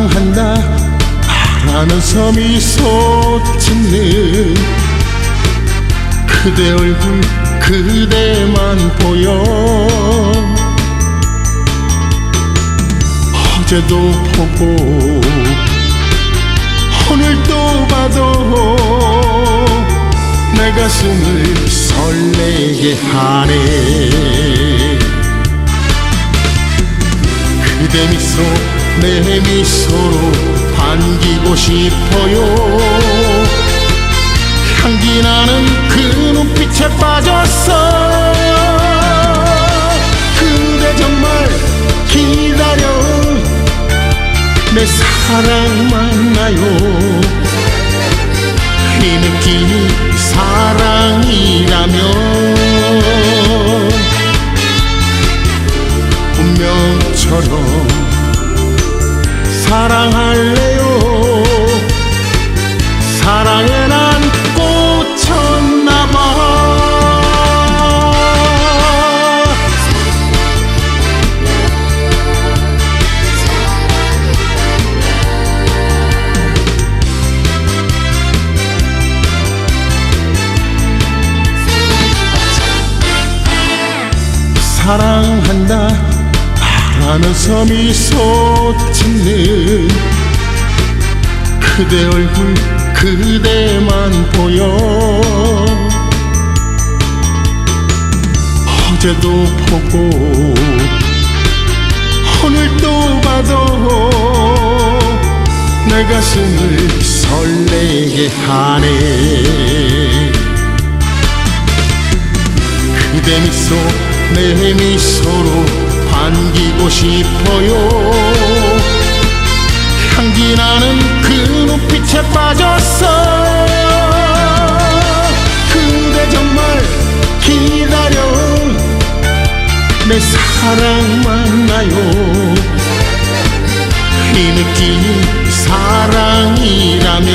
사랑한다. 라면서 미소 짓는 그대 얼굴 그대만 보여. 어제도 보고 오늘도 봐도 내 가슴을 설레게 하네. 그대 미소 내 미소로 반기고 싶어요. 향기 나는 그 눈빛에 빠졌어. 그대 정말 기다려. 내 사랑 만나요. 이 느낌이 사랑 사랑할래요? 사랑에 난 꽂혔나봐. 사랑한다 라면서 미소 짓는 그대 얼굴 그대만 보여. 어제도 보고 오늘도 봐도 내 가슴을 설레게 하네. 그대 미소 내 미소로 싶어요. 향기 나는 그 눈빛에 빠졌어. 그대 정말 기다려 내 사랑 만나요? 이 느낌이 사랑이라면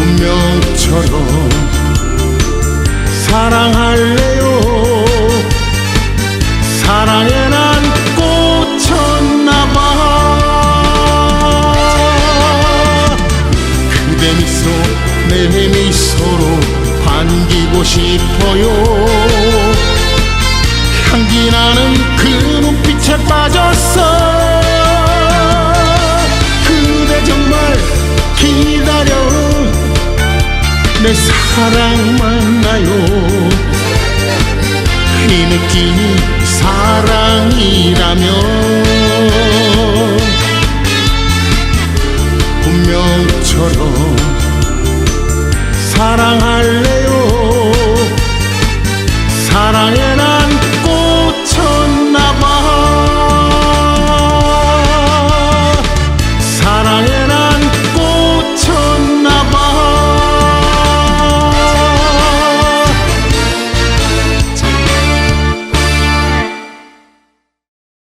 운명처럼 사랑할래 내 미소로 반기고 싶어요. 향기 나는 그 눈빛에 빠졌어. 그대 정말 기다려. 내 사랑 만나요. 이 느낌이